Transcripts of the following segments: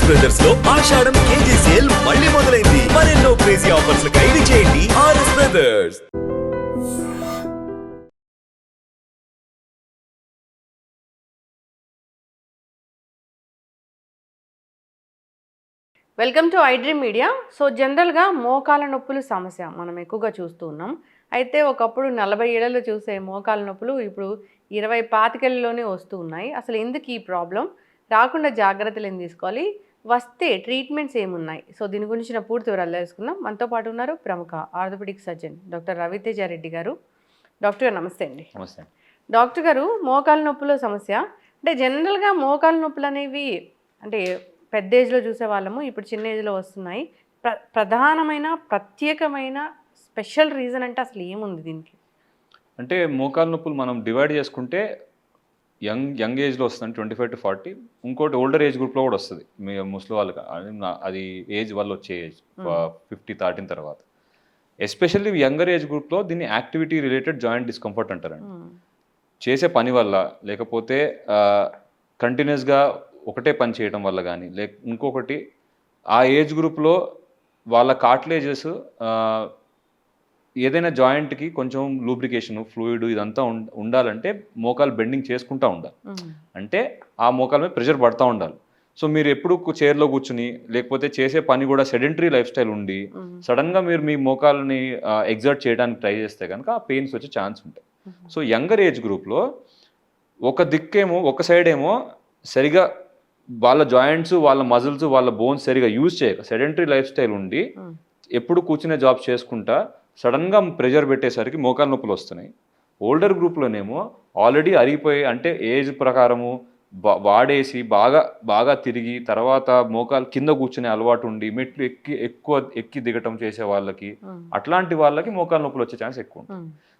RS బ్రదర్స్లో Ashadham KG sale మళ్ళీ మొదలైంది. మరెన్నో క్రేజీ ఆఫర్స్ ఖైదీ చేయండి RS brothers welcome to iDream media so జనరల్గా మోకాల నొప్పులు సమస్య మనం ఎక్కువగా చూస్తూ ఉన్నాం. అయితే ఒకప్పుడు నలభై ఏళ్ళలో చూసే మోకాల నొప్పులు ఇప్పుడు ఇరవై పాతికేళ్ళలోనే వస్తూ ఉన్నాయి. అసలు ఎందుకు ఈ ప్రాబ్లం రాకుండా జాగ్రత్తలు ఏం తీసుకోవాలి. వస్తే ట్రీట్మెంట్స్ ఏమున్నాయి? సో దీని గురించిన పూర్తి వివరాలు తెలుసుకుందాం. మనతో పాటు ఉన్నారు ప్రముఖ ఆర్థోపెడిక్ సర్జన్ డాక్టర్ రవితేజారెడ్డి గారు. డాక్టర్ గారు నమస్తే అండి. నమస్తే. డాక్టర్ గారు మోకాల నొప్పుల సమస్య. అంటే జనరల్గా మోకాల నొప్పులు అనేవి అంటే పెద్ద ఏజ్లో చూసే వాళ్ళము ఇప్పుడు చిన్న ఏజ్లో వస్తున్నాయి. ప్ర ప్రధానమైన ప్రత్యేకమైన స్పెషల్ రీజన్ అంటే అసలు ఏముంది దీనికి? అంటే మోకాల నొప్పులు మనం డివైడ్ చేసుకుంటే యంగ్ యంగ్ ఏజ్లో వస్తుంది ట్వంటీ ఫైవ్ టు ఫార్టీ. ఇంకోటి ఓల్డర్ ఏజ్ గ్రూప్లో కూడా వస్తుంది. మీ ముసలి వాళ్ళకి అది ఏజ్ వల్ల వచ్చే ఏజ్ ఫిఫ్టీ దాటిన తర్వాత. ఎస్పెషల్లీ యంగర్ ఏజ్ గ్రూప్లో దీన్ని యాక్టివిటీ రిలేటెడ్ జాయింట్ డిస్కంఫర్ట్ అంటారండి. మ్మ్. చేసే పని వల్ల లేకపోతే కంటిన్యూస్గా ఒకటే పని చేయడం వల్ల కానీ లేక ఇంకొకటి ఆ ఏజ్ గ్రూప్లో వాళ్ళ కార్టిలేజెస్ ఏదైనా జాయింట్కి కొంచెం లూబ్రికేషన్ ఫ్లూయిడ్ ఇదంతా ఉండాలంటే మోకాలు బెండింగ్ చేసుకుంటా ఉండాలి. అంటే ఆ మోకాల మీద ప్రెషర్ పడతా ఉండాలి సో మీరు ఎప్పుడు చైర్లో కూర్చుని లేకపోతే చేసే పని కూడా సెడెంటరీ లైఫ్ స్టైల్ ఉండి. సడన్గా మీరు మీ మోకాలని ఎగ్జర్ట్ చేయడానికి ట్రై చేస్తే కనుక ఆ పెయిన్స్ వచ్చే ఛాన్స్ ఉంటాయి సో యంగర్ ఏజ్ గ్రూప్లో ఒక దిక్కేమో ఒక సైడ్ ఏమో సరిగా వాళ్ళ జాయింట్స్ వాళ్ళ మజిల్స్ వాళ్ళ బోన్స్ సరిగా యూజ్ చేయక సెడెంటరీ లైఫ్ స్టైల్ ఉండి. ఎప్పుడు కూర్చునే జాబ్ చేసుకుంటా సడన్గా ప్రెషర్ పెట్టేసరికి మోకాల నొప్పులు వస్తున్నాయి ఓల్డర్ గ్రూప్లోనేమో ఆల్రెడీ అరిగిపోయి అంటే ఏజ్ ప్రకారము బా- వాడేసి బాగా బాగా తిరిగి తర్వాత మోకాలు కింద కూర్చునే అలవాటు ఉండి మెట్లు ఎక్కి ఎక్కువ ఎక్కి దిగటం చేసే వాళ్ళకి. అట్లాంటి వాళ్ళకి మోకాల నొప్పులు వచ్చే ఛాన్స్ ఎక్కువ ఉంటుంది.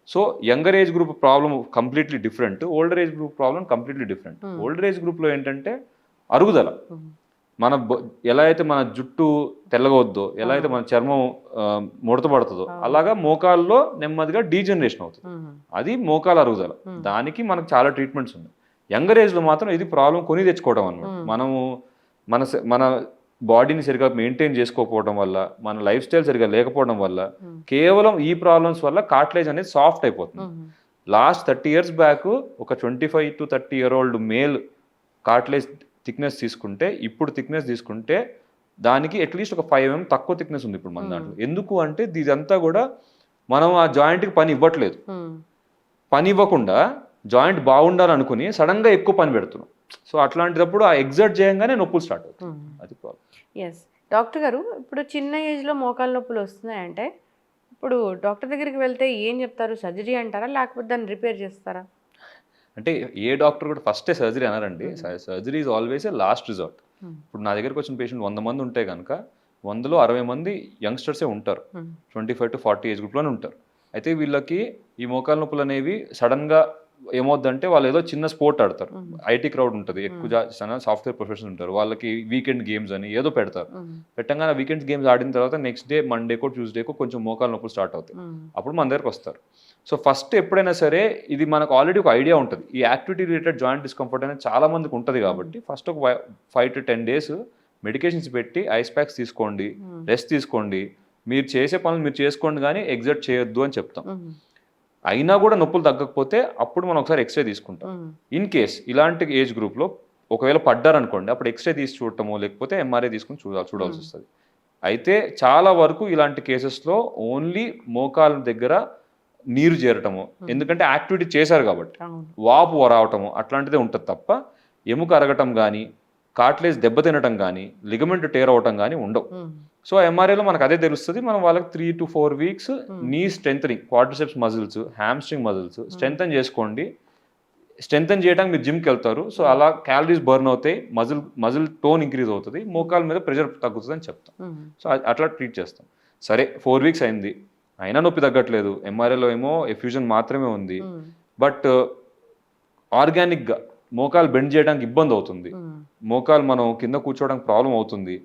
So younger age group problem completely different older age group problem completely different. Older age గ్రూప్లో ఏంటంటే అరుగుదల. మన ఎలా అయితే మన జుట్టు తెల్లగవద్దో ఎలా అయితే మన చర్మం ముడత పడుతుందో. అలాగా మోకాల్లో నెమ్మదిగా డీజనరేషన్ అవుతుంది. అది మోకాల అరుగుదల. దానికి మనకు చాలా ట్రీట్మెంట్స్ ఉన్నాయి యంగర్ ఏజ్లో మాత్రం ఇది ప్రాబ్లం కొని తెచ్చుకోవడం అనమాట. మనము మన మన బాడీని సరిగా మెయింటైన్ చేసుకోకపోవడం వల్ల మన లైఫ్ స్టైల్ సరిగా లేకపోవడం వల్ల. కేవలం ఈ ప్రాబ్లమ్స్ వల్ల కార్ట్లేజ్ అనేది సాఫ్ట్ అయిపోతుంది. లాస్ట్ థర్టీ ఇయర్స్ బ్యాక్ ఒక twenty five to thirty year old male cartilage thickness తీసుకుంటే ఇప్పుడు థిక్నెస్ తీసుకుంటే దానికి అట్లీస్ట్ ఒక ఫైవ్ ఎంఎం తక్కువ థిక్నెస్ ఉంది ఇప్పుడు మన Hmm. దాంట్లో. ఎందుకు అంటే ఇదంతా కూడా మనం ఆ జాయింట్కి పని ఇవ్వట్లేదు. మ్మ్. పని ఇవ్వకుండా జాయింట్ బాగుండాలనుకుని సడన్గా ఎక్కువ పని పెడుతున్నాం. సో అట్లాంటిదప్పుడు ఆ ఎగ్జర్ట్ చేయంగానే నొప్పులు స్టార్ట్ అవుతాయి. మ్మ్. అది ప్రాబ్లం ఎస్ డాక్టర్ గారు ఇప్పుడు చిన్న ఏజ్లో మోకాల నొప్పులు వస్తున్నాయంటే ఇప్పుడు డాక్టర్ దగ్గరికి వెళ్తే ఏం చెప్తారు? సర్జరీ అంటారా? లేకపోతే దాన్ని రిపేర్ చేస్తారా? అంటే ఏ డాక్టర్ కూడా ఫస్టే surgery అనారండి surgery is always a last resort. ఇప్పుడు నా దగ్గరికి వచ్చిన పేషెంట్ వంద మంది ఉంటే కనుక వందలో అరవై మంది యంగ్స్టర్సే ఉంటారు. Twenty five to forty age గ్రూప్లోనే ఉంటారు. అయితే వీళ్ళకి ఈ మోకాల నొప్పులు అనేవి సడన్గా ఏమవుద్దంటే వాళ్ళు ఏదో చిన్న స్పోర్ట్ ఆడతారు. ఐటీ క్రౌడ్ ఉంటుంది. ఎక్కువ సాఫ్ట్వేర్ ప్రొఫెషనల్స్ ఉంటారు. వాళ్ళకి వీకెండ్ గేమ్స్ అని ఏదో పెడతారు. పెట్టంగానే వీకెండ్ గేమ్స్ ఆడిన తర్వాత నెక్స్ట్ డే మండేకో ట్యూస్డేకో కొంచెం మోకాల నొప్పులు స్టార్ట్ అవుతాయి. అప్పుడు మన దగ్గరకు వస్తారు. సో ఫస్ట్ ఎప్పుడైనా సరే ఇది మనకు ఆల్రెడీ ఒక ఐడియా ఉంటుంది. ఈ యాక్టివిటీ రిలేటెడ్ జాయింట్ డిస్కంఫర్ట్ అనేది చాలా మందికి ఉంటుంది కాబట్టి ఫస్ట్ ఒక five to ten days medications పెట్టి ఐస్ ప్యాక్స్ తీసుకోండి. రెస్ట్ తీసుకోండి. మీరు చేసే పనులు మీరు చేసుకోండి కానీ ఎగ్జర్ట్ చేయొద్దు అని చెప్తాం. అయినా కూడా నొప్పులు తగ్గకపోతే అప్పుడు మనం ఒకసారి ఎక్స్రే తీసుకుంటాం. ఇన్ కేస్ ఇలాంటి ఏజ్ గ్రూప్లో ఒకవేళ పడ్డారనుకోండి అప్పుడు ఎక్స్రే తీసి చూడటమో లేకపోతే ఎంఆర్ఐ తీసుకుని చూడాలి చూడాల్సి వస్తుంది అయితే చాలా వరకు ఇలాంటి కేసెస్లో ఓన్లీ మోకాల దగ్గర నీరు చేరటము ఎందుకంటే యాక్టివిటీ చేశారు కాబట్టి. వాపు రావటము అట్లాంటిదే ఉంటుంది తప్ప ఎముక అరగటం కానీ కార్ట్లేజ్ దెబ్బతినటం కానీ లిగమెంట్ టేర్ అవటం కానీ ఉండవు. సో ఎంఆర్ఐలో మనకు అదే తెలుస్తుంది. మనం వాళ్ళకి త్రీ టు ఫోర్ వీక్స్ నీ స్ట్రెంగ్ క్వాడ్రిసెప్స్ మజిల్స్ హ్యామ్స్ట్రింగ్ మజిల్స్ స్ట్రెంగ్ చేసుకోండి. స్ట్రెంగ్ చేయడానికి మీరు జిమ్కి వెళ్తారు. సో అలా క్యాలరీస్ బర్న్ అవుతాయి. మజిల్ మజిల్ టోన్ ఇంక్రీజ్ అవుతుంది. మోకాల మీద ప్రెషర్ తగ్గుతుంది అని చెప్తాం. సో అట్లా ట్రీట్ చేస్తాం. సరే ఫోర్ వీక్స్ అయింది. అయినా నొప్పి తగ్గట్లేదు. ఎంఆర్ఐలో ఏమో ఎఫ్యూజన్ మాత్రమే ఉంది. బట్ ఆర్గానిక్గా మోకాలు బెండ్ చేయడానికి ఇబ్బంది అవుతుంది. మోకాలు మనం కింద కూర్చోవడానికి ప్రాబ్లం అవుతుంది.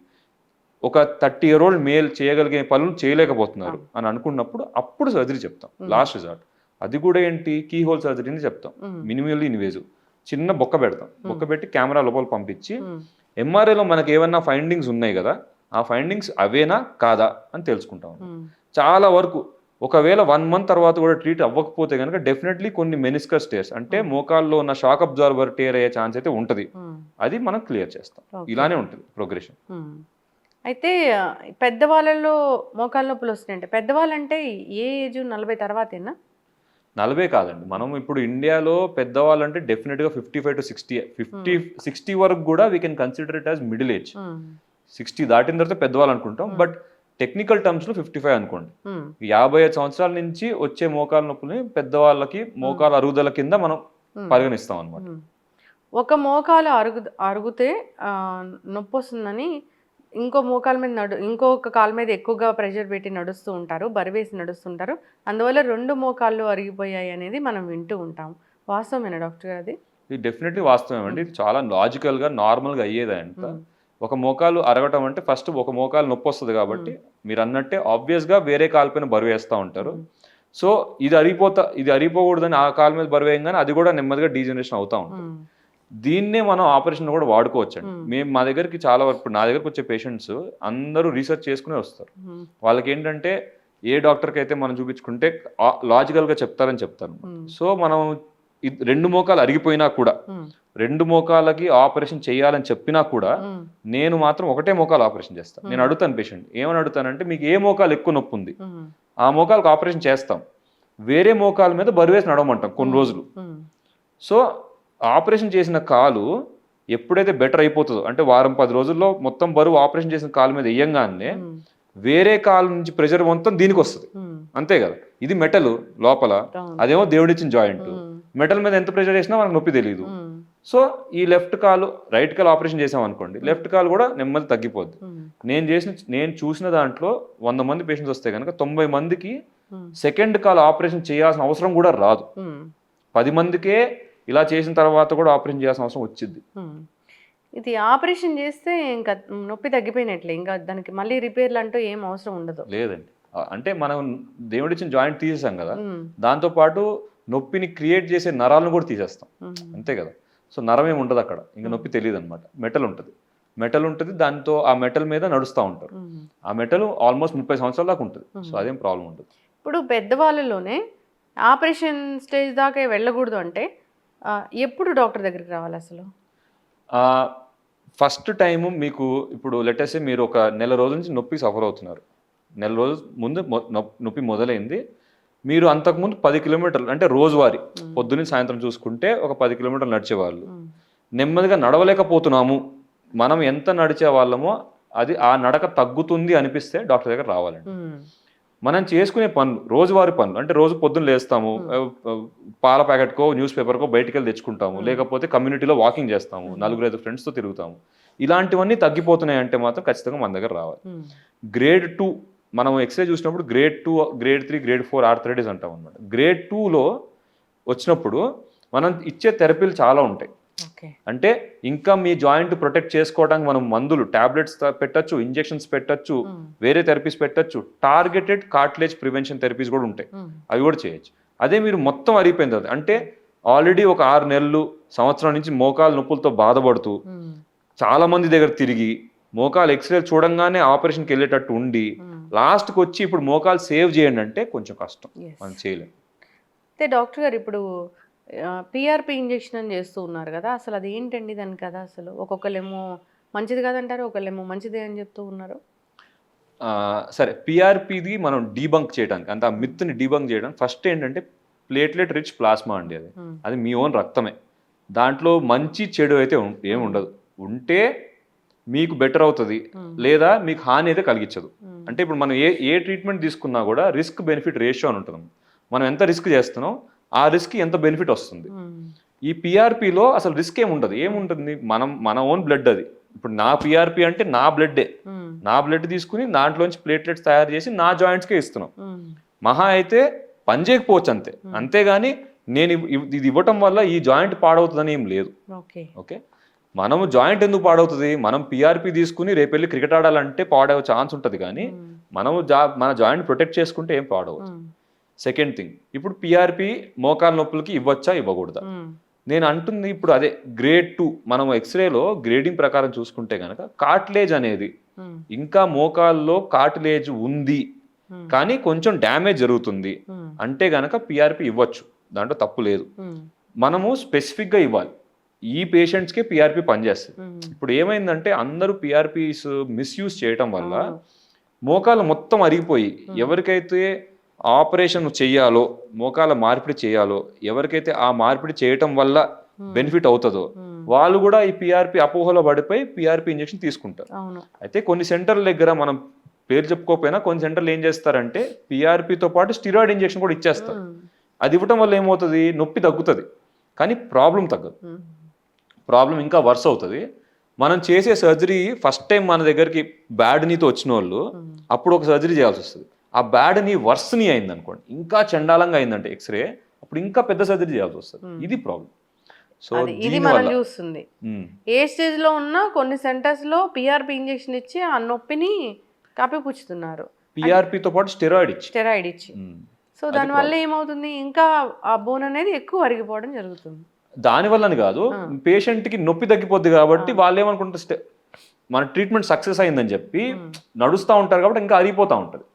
ఒక థర్టీ ఇయర్ ఓల్డ్ మేల్ చేయగలిగే పనులు చేయలేకపోతున్నారు అని అనుకున్నప్పుడు అప్పుడు సర్జరీ చెప్తాం. Last resort. అది కూడా ఏంటి? కీ హోల్ సర్జరీ అని చెప్తాం. మినిమల్లీ ఇన్వేజివ్ చిన్న బొక్క పెడతాం. బొక్క పెట్టి కెమెరా లోపల పంపించి. ఎంఆర్ఐలో మనకి ఏమన్నా ఫైండింగ్స్ ఉన్నాయి కదా ఆ ఫైండింగ్స్ అవేనా కాదా అని తెలుసుకుంటాం చాలా వరకు ఒకవేళ వన్ మంత్ తర్వాత కూడా ట్రీట్ అవ్వకపోతే కనుక డెఫినెట్లీ కొన్ని మెనిస్కస్ టేర్స్ అంటే మోకాల్లో ఉన్న షాక్ అబ్జార్బర్ టేర్ అయ్యే ఛాన్స్ అయితే ఉంటుంది. ఉమ్, అది మనం క్లియర్ చేస్తాం. ఇలానే ఉంటుంది ప్రోగ్రెషన్ ఉమ్. అయితే పెద్దవాళ్ళలో మోకాళ్ళ నొప్పులు వస్తున్నాయంటే పెద్దవాళ్ళంటే ఏ ఏజ్ నలభై తర్వాతేనా? నలభై కాదండి. మనం ఇప్పుడు ఇండియాలో పెద్దవాళ్ళంటే డెఫినెట్గా fifty five to sixty fifty sixty వరకు కూడా we can consider it as middle age sixty దాటిన తర్వాత పెద్దవాళ్ళు అనుకుంటాం. బట్ టెక్నికల్ టర్మ్స్లో ఫిఫ్టీ ఫైవ్ అనుకోండి. ఉమ్, యాభై ఐదు సంవత్సరాల నుంచి వచ్చే మోకాల నొప్పుల్ని పెద్దవాళ్ళకి మోకాల అరుగుదల కింద మనం Hmm. పరిగణిస్తాం అనమాట. ఒక మోకాలు అరుగు అరుగుతే నొప్పి వస్తుందని ఇంకో మోకాల మీద నడు ఇంకొక కాలు మీద ఎక్కువగా ప్రెషర్ పెట్టి నడుస్తూ ఉంటారు బరివేసి నడుస్తుంటారు అందువల్ల రెండు మోకాళ్ళు అరిగిపోయాయి అనేది మనం వింటూ ఉంటాం. వాస్తవమేనా డాక్టర్ గారు అది? ఇది డెఫినెట్లీ వాస్తవం అండి. ఇది చాలా లాజికల్గా నార్మల్గా అయ్యేది అంట ఒక మోకాలు అరగటం అంటే ఫస్ట్ ఒక మోకాలు నొప్పి వస్తుంది కాబట్టి మీరు అన్నట్టే ఆబ్వియస్గా వేరే కాలు పైన బరువు వేస్తూ ఉంటారు. సో ఇది అరిగిపోతా ఇది అరిగిపోకూడదని ఆ కాలు మీద బరువు వేయంగానే అది కూడా నెమ్మదిగా డీజనరేషన్ అవుతా ఉంటుంది. దీన్నే మనం ఆపరేషన్ కూడా వాడుకోవచ్చు అండి మేము మా దగ్గరికి చాలా వరకు నా దగ్గరకు వచ్చే పేషెంట్స్ అందరూ రీసెర్చ్ చేసుకునే వస్తారు. వాళ్ళకి ఏంటంటే ఏ డాక్టర్కి అయితే మనం చూపించుకుంటే లాజికల్గా చెప్తారని చెప్తారు. సో మనం రెండు మోకాలు అరిగిపోయినా కూడా రెండు మోకాలకి ఆపరేషన్ చేయాలని చెప్పినా కూడా నేను మాత్రం ఒకటే మోకాలు ఆపరేషన్ చేస్తాను నేను అడుగుతాను పేషెంట్ ఏమని అడుగుతానంటే మీకు ఏ మోకాలు ఎక్కువ నొప్పి ఉంది? ఆ మోకాలకు ఆపరేషన్ చేస్తాం. వేరే మోకాల మీద బరువేసి నడవమంటాం కొన్ని రోజులు. సో ఆపరేషన్ చేసిన కాలు ఎప్పుడైతే బెటర్ అయిపోతుందో అంటే వారం పది రోజుల్లో మొత్తం బరువు ఆపరేషన్ చేసిన కాలు మీద వేయంగానే వేరే కాలు నుంచి ప్రెషర్ మొత్తం దీనికి వస్తుంది అంతే కదా? ఇది మెటల్ లోపల. అదేమో దేవుడిచ్చిన జాయింట్. మెటల్ మీద ఎంత ప్రెషర్ చేసినా మనకు నొప్పి తెలియదు సో ఈ లెఫ్ట్ కాలు రైట్ కాలు ఆపరేషన్ చేసాం అనుకోండి లెఫ్ట్ కాలు కూడా నెమ్మది తగ్గిపోద్ది. నేను చేసిన నేను చూసిన దాంట్లో వంద మంది పేషెంట్స్ వస్తే కనుక తొంభై మందికి సెకండ్ కాల్ ఆపరేషన్ చేయాల్సిన అవసరం కూడా రాదు. పది మందికే ఇలా చేసిన తర్వాత కూడా ఆపరేషన్ చేయాల్సిన అవసరం వచ్చింది. ఇది ఆపరేషన్ చేస్తే ఇంకా నొప్పి తగ్గిపోయినట్లే ఇంకా దానికి మళ్ళీ రిపేర్లు అంటూ ఏం అవసరం ఉండదు. లేదండి. అంటే మనం దేవుడిచ్చిన జాయింట్ తీసేసాం కదా దాంతో పాటు నొప్పిని క్రియేట్ చేసే నరాలను కూడా తీసేస్తాం. అంతే కదా? సో నరం ఏమి ఉండదు అక్కడ. ఇంకా నొప్పి తెలియదు అనమాట మెటల్ ఉంటుంది. మెటల్ ఉంటుంది దాంతో ఆ మెటల్ మీద నడుస్తూ ఉంటారు. ఆ మెటల్ ఆల్మోస్ట్ ముప్పై సంవత్సరాల దాకా ఉంటుంది. సో అదేం ప్రాబ్లం ఉంటుంది ఇప్పుడు పెద్దవాళ్ళలోనే ఆపరేషన్ స్టేజ్ దాకా వెళ్ళకూడదు అంటే ఎప్పుడు డాక్టర్ దగ్గరికి రావాలి అసలు? ఫస్ట్ టైం మీకు ఇప్పుడు లెటెస్ట్ మీరు ఒక నెల రోజుల నుంచి నొప్పి సఫర్ అవుతున్నారు. నెల రోజు ముందు నొప్పి మొదలైంది. మీరు అంతకుముందు పది కిలోమీటర్లు అంటే రోజువారీ పొద్దున్న సాయంత్రం చూసుకుంటే ఒక పది కిలోమీటర్లు నడిచేవాళ్ళు. నెమ్మదిగా నడవలేకపోతున్నాము. మనం ఎంత నడిచే వాళ్ళమో అది ఆ నడక తగ్గుతుంది అనిపిస్తే డాక్టర్ దగ్గర రావాలండి. మనం చేసుకునే పనులు రోజువారీ పనులు అంటే రోజు పొద్దున్న లేస్తాము పాల ప్యాకెట్కో న్యూస్ పేపర్కో బయటికి వెళ్ళి తెచ్చుకుంటాము లేకపోతే కమ్యూనిటీలో వాకింగ్ చేస్తాము నలుగురు ఐదు ఫ్రెండ్స్తో తిరుగుతాము. ఇలాంటివన్నీ తగ్గిపోతున్నాయి అంటే మాత్రం ఖచ్చితంగా మన దగ్గర రావాలి. గ్రేడ్ టూ మనం ఎక్స్రే చూసినప్పుడు grade two grade three grade four arthritis అంటాం అనమాట గ్రేడ్ టూలో వచ్చినప్పుడు మనం ఇచ్చే థెరపీలు చాలా ఉంటాయి. అంటే ఇంకా మీ జాయింట్ ప్రొటెక్ట్ చేసుకోవడానికి మనం మందులు టాబ్లెట్స్ పెట్టచ్చు ఇంజెక్షన్స్ పెట్టచ్చు వేరే థెరపీస్ పెట్టచ్చు టార్గెటెడ్ కార్ట్లేజ్ ప్రివెన్షన్ థెరపీస్ కూడా ఉంటాయి. అవి కూడా చేయొచ్చు. అదే మీరు మొత్తం అరిగిపోయిన తర్వాత అంటే ఆల్రెడీ ఒక ఆరు నెలలు సంవత్సరం నుంచి మోకాలు నొప్పులతో బాధపడుతూ చాలా మంది దగ్గర తిరిగి మోకాలు ఎక్స్రే చూడంగానే ఆపరేషన్కి వెళ్ళేటట్టు ఉండి. లాస్ట్కి వచ్చి ఇప్పుడు మోకాలు సేవ్ చేయండి అంటే కొంచెం కష్టం. మనం చేయలేం. అయితే డాక్టర్ గారు ఇప్పుడు పిఆర్పి ఇంజెక్షన్ అని చేస్తూ ఉన్నారు కదా అసలు అది ఏంటండి దాని కదా అసలు? ఒక్కొక్కరేమో మంచిది కాదంటారు ఒకళ్ళేమో మంచిదే అని చెప్తూ ఉన్నారు? సరే పిఆర్పిది మనం డీబంక్ చేయడానికి అంటే ఆ మిత్ని డీబంక్ చేయడానికి ఫస్ట్ ఏంటంటే ప్లేట్లెట్ రిచ్ ప్లాస్మా అండి అది. Hmm. అది మీ ఓన్ రక్తమే. దాంట్లో మంచి చెడు అయితే ఏమి ఉండదు. ఉంటే మీకు బెటర్ అవుతుంది. లేదా మీకు హాని అయితే కలిగించదు Hmm. అంటే ఇప్పుడు మనం ఏ ఏ ట్రీట్మెంట్ తీసుకున్నా కూడా రిస్క్ బెనిఫిట్ రేషియో అని ఉంటుంది. మనం ఎంత రిస్క్ చేస్తున్నాం ఆ రిస్క్ ఎంత బెనిఫిట్ వస్తుంది. ఉమ్, ఈ పిఆర్పిలో అసలు రిస్క్ ఏముండదు. ఏముంటుంది? మనం మన ఓన్ బ్లడ్ అది. ఇప్పుడు నా పిఆర్పి అంటే నా బ్లడ్డే ఉమ్, నా బ్లడ్ తీసుకుని దాంట్లోంచి ప్లేట్లెట్స్ తయారు చేసి నా జాయింట్స్కే ఇస్తున్నాం. ఉమ్, మహా అయితే పని చేయకపోవచ్చు అంతే. అంతేగాని నేను ఇది ఇవ్వటం వల్ల ఈ జాయింట్ పాడవుతుందని ఏం లేదు. ఓకే మనము జాయింట్ ఎందుకు పాడవుతుంది? మనం పిఆర్పి తీసుకుని రేపు వెళ్ళి క్రికెట్ ఆడాలంటే పాడే ఛాన్స్ ఉంటుంది కానీ మనము జా మన జాయింట్ ప్రొటెక్ట్ చేసుకుంటే ఏం పాడవు ఉమ్, సెకండ్ థింగ్ ఇప్పుడు పిఆర్పి మోకాల నొప్పులకి ఇవ్వచ్చా ఇవ్వకూడదా? నేను అంటుంది ఇప్పుడు అదే గ్రేడ్ టూ మనం ఎక్స్రేలో గ్రేడింగ్ ప్రకారం చూసుకుంటే కనుక కార్టిలేజ్ అనేది ఇంకా మోకాల్లో కార్టిలేజ్ ఉంది కానీ కొంచెం డ్యామేజ్ జరుగుతుంది అంటే గనక పిఆర్పి ఇవ్వచ్చు. దాంట్లో తప్పు లేదు. మనము స్పెసిఫిక్గా ఇవ్వాలి. ఈ పేషెంట్స్కే పిఆర్పి పనిచేస్తుంది. ఇప్పుడు ఏమైందంటే అందరూ పిఆర్పిస్ మిస్యూజ్ చేయటం వల్ల. మోకాలు మొత్తం అరిగిపోయి ఎవరికైతే ఆపరేషన్ చెయ్యాలో మోకాల మార్పిడి చేయాలో ఎవరికైతే ఆ మార్పిడి చేయటం వల్ల బెనిఫిట్ అవుతుందో వాళ్ళు కూడా ఈ పిఆర్పి అపోహలో పడిపోయి పిఆర్పి ఇంజెక్షన్ తీసుకుంటారు. అయితే కొన్ని సెంటర్ల దగ్గర మనం పేరు చెప్పుకోకపోయినా కొన్ని సెంటర్లు ఏం చేస్తారంటే పిఆర్పితో పాటు స్టిరాయిడ్ ఇంజెక్షన్ కూడా ఇచ్చేస్తారు. అది ఇవ్వటం వల్ల ఏమవుతుంది? నొప్పి తగ్గుతుంది. కానీ ప్రాబ్లం తగ్గదు. ప్రాబ్లం ఇంకా వర్స్ అవుతుంది. మనం చేసే సర్జరీ ఫస్ట్ టైం మన దగ్గరికి బ్యాడ్ నీతో వచ్చిన వాళ్ళు. అప్పుడు ఒక సర్జరీ చేయాల్సి వస్తుంది. ఆ బ్యాడ్ నీ వర్స్ని అయింది అనుకోండి ఇంకా చండాలంగా అయిందంటే ఎక్స్రే అప్పుడు ఇంకా పెద్ద సర్జరీ చేయాల్సి వస్తుంది. ఇది ప్రాబ్లం సో ఇది మనం చూస్తుంది. ఏ స్టేజ్లో ఉన్నా కొన్ని సెంటర్స్లో పిఆర్పి ఇంజెక్షన్ ఇచ్చి ఆ నొప్పిని కప్పిపుచ్చుతున్నారు పిఆర్పితో పాటు స్టెరాయిడ్ ఇచ్చి. స్టెరాయిడ్ ఇచ్చి. సో దానివల్ల ఏమవుతుంది? ఇంకా ఆ బోన్ అనేది ఎక్కువ అరిగిపోవడం జరుగుతుంది. దాని వల్లని కాదు పేషెంట్కి నొప్పి తగ్గిపోద్ది కాబట్టి వాళ్ళు ఏమనుకుంటారు "స్టె- మన ట్రీట్మెంట్ సక్సెస్ అయిందని చెప్పి నడుస్తూ ఉంటారు కాబట్టి ఇంకా అరిగిపోతూ ఉంటుంది.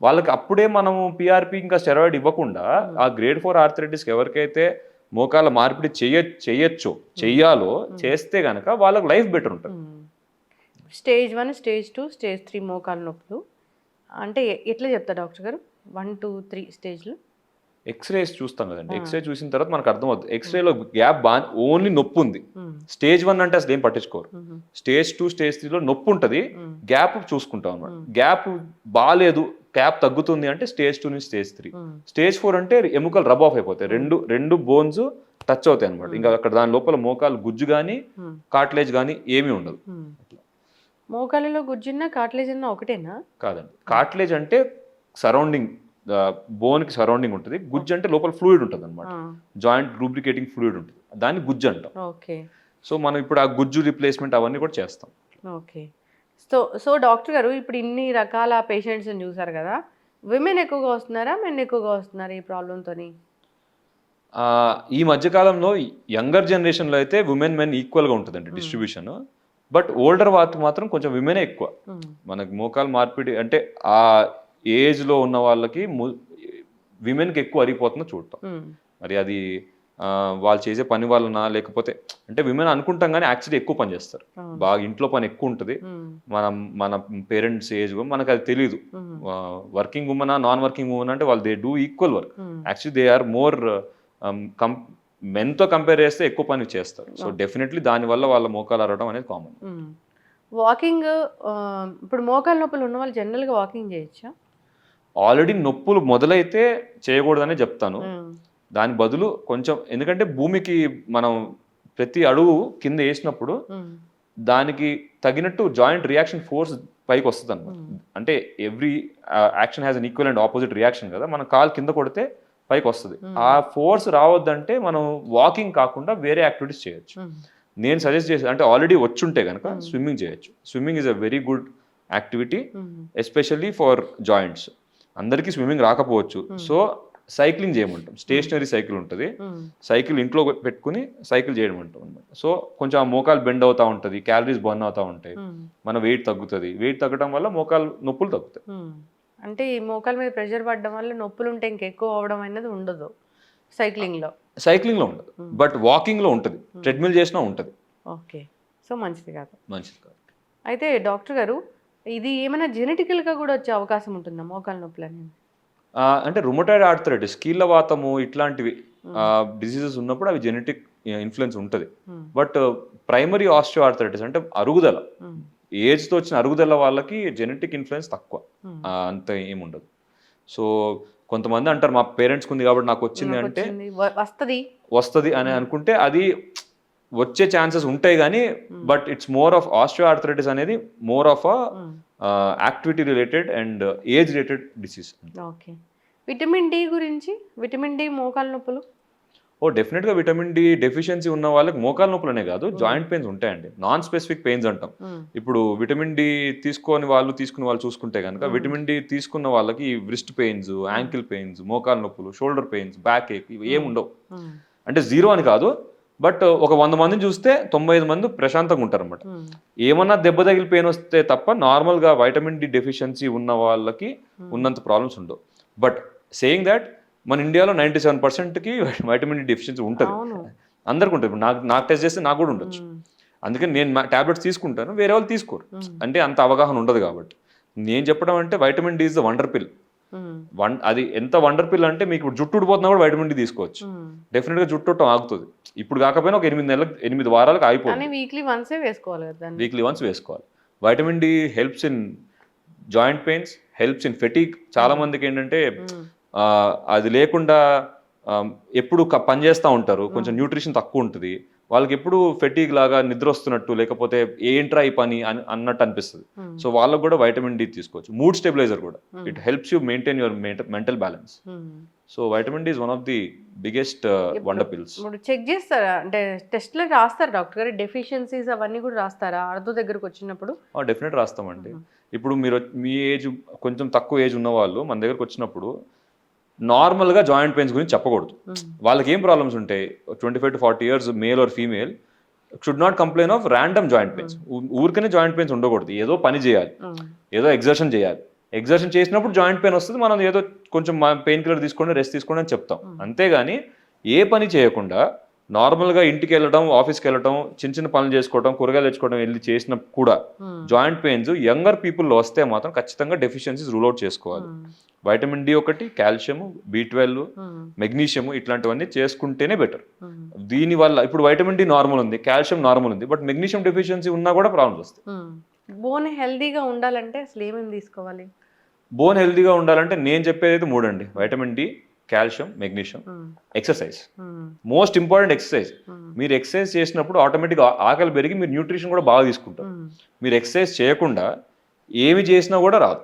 వాళ్ళకి అప్పుడే మనము పిఆర్పి ఇంకా స్టెరాయిడ్ ఇవ్వకుండా ఆ. గ్రేడ్ ఫోర్ ఆర్థరైటిస్కి ఎవరికైతే మోకాల మార్పిడి చెయ్య చెయ్యొచ్చో చెయ్యాలో చేస్తే గనక వాళ్ళకి లైఫ్ బెటర్ ఉంటుంది. Stage one stage two stage three మోకాలు నొప్పులు. అంటే ఎట్లా చెప్తారు డాక్టర్ గారు? వన్ టూ త్రీ స్టేజ్లు ఎక్స్రేస్ చూస్తాం కదండి ఎక్స్రే చూసిన తర్వాత మనకు అర్థమవుతుంది. ఎక్స్రేలో గ్యాప్ బా ఓన్లీ నొప్పి ఉంది. స్టేజ్ వన్ అంటే అసలు ఏం పట్టించుకోరు. స్టేజ్ టూ స్టేజ్ త్రీలో నొప్పి ఉంటుంది. గ్యాప్ చూసుకుంటాం అనమాట గ్యాప్ బాగాలేదు గ్యాప్ తగ్గుతుంది అంటే స్టేజ్ టూ నుంచి స్టేజ్ త్రీ. స్టేజ్ ఫోర్ అంటే ఎముకలు రబ్ ఆఫ్ అయిపోతాయి. రెండు రెండు బోన్స్ టచ్ అవుతాయి అనమాట ఇంకా అక్కడ దాని లోపల మోకాలు గుజ్జు కానీ కాట్లేజ్ కానీ ఏమీ ఉండదు. మోకాలలో గుజ్జున్న కాట్లేజ్ అన్న ఒకటేనా? కాదండి. కాట్లేజ్ అంటే సరౌండింగ్ బోన్కి సరౌండింగ్ ఉంటుంది. గుజ్జు అంటే లోపల ఫ్లూయిడ్ ఉంటుంది అనమాట జాయింట్ రూబ్రికేటింగ్ ఫ్లూయిడ్ ఉంటుంది. దాన్ని గుజ్జు అంటాం. ఓకే. సో మనం ఇప్పుడు ఆ గుజ్జు రిప్లేస్మెంట్ అవన్నీ కూడా చేస్తాం. ఓకే. సో సో డాక్టర్ గారు ఇప్పుడు ఇన్ని రకాల పేషెంట్స్ని చూసారు కదా విమెన్ ఎక్కువగా వస్తున్నారా మెన్ ఎక్కువగా వస్తున్నారా ఈ ప్రాబ్లంతోని? ఆ, ఈ మధ్యకాలంలో యంగర్ జనరేషన్లో అయితే ఉమెన్ మెన్ ఈక్వల్గా ఉంటుందండి డిస్ట్రిబ్యూషన్. బట్ ఓల్డర్ వాటి మాత్రం కొంచెం విమెనే ఎక్కువ. మనకి మోకాలు మార్పిడి అంటే ఆ ఏజ్లో ఉన్న వాళ్ళకి విమెన్కి ఎక్కువ అరిగిపోతుందో చూడటం మరి అది వాళ్ళు చేసే పని వలన లేకపోతే అంటే విమెన్ అనుకుంటాం కానీ యాక్చువల్లీ ఎక్కువ పని చేస్తారు. బాగా ఇంట్లో పని ఎక్కువ ఉంటుంది. మనం మన పేరెంట్స్ ఏజ్ మనకు అది తెలియదు working women non working women అంటే వాళ్ళు they do equal work. Actually they are more come మెన్తో compare చేస్తే ఎక్కువ పని చేస్తారు. సో డెఫినెట్లీ దానివల్ల వాళ్ళ మోకాలు అరవడం అనేది కామన్. వాకింగ్ ఇప్పుడు మోకాలు నొప్పులు ఉన్న వాళ్ళు జనరల్గా వాకింగ్ చేయొచ్చా? ఆల్రెడీ నొప్పులు మొదలైతే చేయకూడదనే చెప్తాను. దాని బదులు కొంచెం ఎందుకంటే భూమికి మనం ప్రతి అడుగు కింద వేసినప్పుడు దానికి తగినట్టు జాయింట్ రియాక్షన్ ఫోర్స్ పైకి వస్తుంది అనమాట అంటే every action has an equal and opposite reaction కదా మన కాల్ కింద కొడితే పైకి వస్తుంది. ఆ ఫోర్స్ రావద్దంటే మనం వాకింగ్ కాకుండా వేరే యాక్టివిటీస్ చేయొచ్చు. నేను సజెస్ట్ చేసి అంటే ఆల్రెడీ వచ్చుంటే కనుక స్విమ్మింగ్ చేయొచ్చు. Swimming is a very good activity especially for joints. అందరికీ స్విమ్మింగ్ రాకపోవచ్చు. సో సైక్లింగ్ చేయమంటాం. స్టేషనరీ సైకిల్ ఉంటుంది. సైకిల్ ఇంట్లో పెట్టుకుని సైకిల్ చేయడం అంటాం సో కొంచెం ఆ మోకాలు బెండ్ అవుతా ఉంటుంది. క్యాలరీస్ బర్న్ అవుతా ఉంటాయి. మన వెయిట్ తగ్గుతుంది. వెయిట్ తగ్గడం వల్ల మోకాలు నొప్పులు తగ్గుతాయి. అంటే ఈ మోకాల మీద ప్రెషర్ పడడం వల్ల నొప్పులు ఉంటే ఇంకెక్కువ అవడం అనేది ఉండదు సైక్లింగ్లో. సైక్లింగ్లో ఉండదు. బట్ వాకింగ్లో ఉంటుంది. ట్రెడ్మిల్ చేసినా ఉంటుంది. ఓకే. సో మంచిది కాదు. మంచిది కాదు. అయితే డాక్టర్ గారు ఇది ఏమైనా జెనెటికల్గా కూడా వచ్చే అవకాశం ఉంటుందా? మోకాల నొప్పులు అనేది అంటే రుమటాయిడ్ ఆర్థరైటిస్ కీళ్ళ వాతము ఇట్లాంటివి డిసీజెస్ ఉన్నప్పుడు అవి జెనెటిక్ ఇన్ఫ్లుయెన్స్ ఉంటుంది. బట్ ప్రైమరీ ఆస్టియో ఆర్థరైటిస్ అంటే అరుగుదల. Hmm. ఏజ్తో వచ్చిన అరుగుదల వాళ్ళకి జెనెటిక్ ఇన్ఫ్లుయెన్స్ తక్కువ. అంత ఏముండదు. సో కొంతమంది అంటారు మా పేరెంట్స్కి ఉంది కాబట్టి నాకు వచ్చింది అంటే వస్తది. వస్తుంది అని అనుకుంటే అది వచ్చే ఛాన్సెస్ ఉంటాయి కానీ but it's more of osteoarthritis అనేది more of Hmm. Activity related and age related disease. Okay. Vitamin D గురించి విటమిన్ డి మోకాల నొప్పులు? ఓ డెఫినెట్గా విటమిన్ డి డెఫిషియన్సీ ఉన్న వాళ్ళకి మోకాలు నొప్పులనే కాదు జాయింట్ పెయిన్స్ ఉంటాయండి. నాన్ స్పెసిఫిక్ పెయిన్స్ అంటాం. Hmm. ఇప్పుడు విటమిన్ డి తీసుకొని వాళ్ళు తీసుకున్న వాళ్ళు చూసుకుంటే కనుక విటమిన్ డి తీసుకున్న వాళ్ళకి వ్రిస్ట్ పెయిన్స్ యాంకిల్ పెయిన్స్ మోకాలు నొప్పులు షోల్డర్ పెయిన్స్ బ్యాక్ ఏక్ ఇవి ఏమి ఉండవు. Hmm. అంటే జీరో అని కాదు బట్ ఒక వంద మందిని చూస్తే తొంభై ఐదు మంది ప్రశాంతంగా ఉంటారు అనమాట ఏమన్నా దెబ్బ తగిలి పెయిన్ వస్తే తప్ప నార్మల్గా వైటమిన్ డి డెఫిషియన్సీ ఉన్న వాళ్ళకి ఉన్నంత ప్రాబ్లమ్స్ ఉండవు. బట్ సేయింగ్ దాట్ మన ఇండియాలో నైంటీ సెవెన్ పర్సెంట్కి వైటమిన్ డి డెఫిషియన్సీ ఉంటుంది. అందరికి ఉంటుంది. నాకు నాకు టెస్ట్ చేస్తే నాకు కూడా ఉండొచ్చు. అందుకని నేను టాబ్లెట్స్ తీసుకుంటాను వేరే వాళ్ళు తీసుకోరు. అంటే అంత అవగాహన ఉండదు కాబట్టి. నేను చెప్పడం అంటే vitamin D is the wonder pill. One అది ఎంత వండర్ పిల్ అంటే మీకు ఇప్పుడు జుట్టు ఊడిపోతున్నా కూడా వైటమిన్ డి తీసుకోవచ్చు. ఉమ్. డెఫినెట్గా జుట్టు ఉండటం ఆగుతుంది. ఇప్పుడు కాకపోయినా ఒక ఎనిమిది నెలలకు ఎనిమిది వారాలకు ఆగిపోతుంది. వీక్లీ వన్సే వేసుకోవాలి కదా వీక్లీ వన్స్ వేసుకోవాలి. Vitamin D helps in joint pains helps in fatigue చాలా మందికి ఏంటంటే. ఆ, అది లేకుండా ఎప్పుడు క- పని చేస్తూ ఉంటారు. కొంచెం న్యూట్రిషన్ తక్కువ ఉంటుంది. వాళ్ళకి ఎప్పుడు ఫెటిక్ లాగా నిద్ర వస్తున్నట్టు లేకపోతే ఏంట్రా ఈ పని అని అన్నట్టు అనిపిస్తుంది. Hmm. సో వాళ్ళకు కూడా వైటమిన్ డి తీసుకోవచ్చు. మూడ్ స్టెబిలైజర్ కూడా. It helps you maintain your mental balance. So vitamin D is one of the biggest wonder pills ఇప్పుడు చెక్ చేస్తారా? అంటే టెస్ట్లో రాస్తారా డాక్టర్ గారు? డెఫిషియన్సీస్ అవన్నీ కూడా రాస్తారా? అర్థం దగ్గరకు వచ్చినప్పుడు? డెఫినెట్ రాస్తామండి. ఇప్పుడు మీరు మీ ఏజ్ కొంచెం తక్కువ ఏజ్ ఉన్న వాళ్ళు మన దగ్గరకు వచ్చినప్పుడు నార్మల్గా జాయింట్ పెయిన్స్ గురించి చెప్పకూడదు. వాళ్ళకి ఏం ప్రాబ్లమ్స్ ఉంటాయి twenty five to forty years male or female should not complain of random joint pains. ఊరికనే జాయింట్ పెయిన్స్ ఉండకూడదు. ఏదో పని చేయాలి. ఏదో ఎగ్జర్షన్ చేయాలి. ఎగ్జర్షన్ చేసినప్పుడు జాయింట్ పెయిన్ వస్తుంది. మనం ఏదో కొంచెం పెయిన్ కిల్లర్ తీసుకోండి రెస్ట్ తీసుకోండి అని చెప్తాం. అంతేగాని ఏ పని చేయకుండా నార్మల్గా ఇంటికి వెళ్ళడం ఆఫీస్కి వెళ్ళడం చిన్న చిన్న పనులు చేసుకోవడం కూరగాయలు తెచ్చుకోవడం వెళ్ళి చేసిన కూడా. జాయింట్ పెయిన్స్ యంగర్ పీపుల్లో వస్తే మాత్రం ఖచ్చితంగా డెఫిషియన్సీస్ రూల్ అవుట్ చేసుకోవాలి వైటమిన్ డి ఒకటి కాల్షియం బి ట్వెల్వ్. మెగ్నీషియం ఇట్లాంటివన్నీ చేసుకుంటేనే బెటర్. దీని వల్ల ఇప్పుడు వైటమిన్ డి నార్మల్ ఉంది కాల్షియం నార్మల్ ఉంది బట్ మెగ్నీషియం డెఫిషియన్సీ ఉన్నా కూడా ప్రాబ్లమ్స్ వస్తాయి. బోన్ హెల్దీగా ఉండాలంటే అసలు ఏమేమి తీసుకోవాలి బోన్ హెల్తీగా ఉండాలంటే నేను చెప్పేది అయితే మూడండి vitamin D calcium magnesium. Exercise. Most important exercise. మీరు ఎక్సర్సైజ్ చేసినప్పుడు ఆటోమేటిక్గా ఆకలి పెరిగి మీరు న్యూట్రిషన్ కూడా బాగా తీసుకుంటారు. మీరు ఎక్సర్సైజ్ చేయకుండా ఏమి చేసినా కూడా రాదు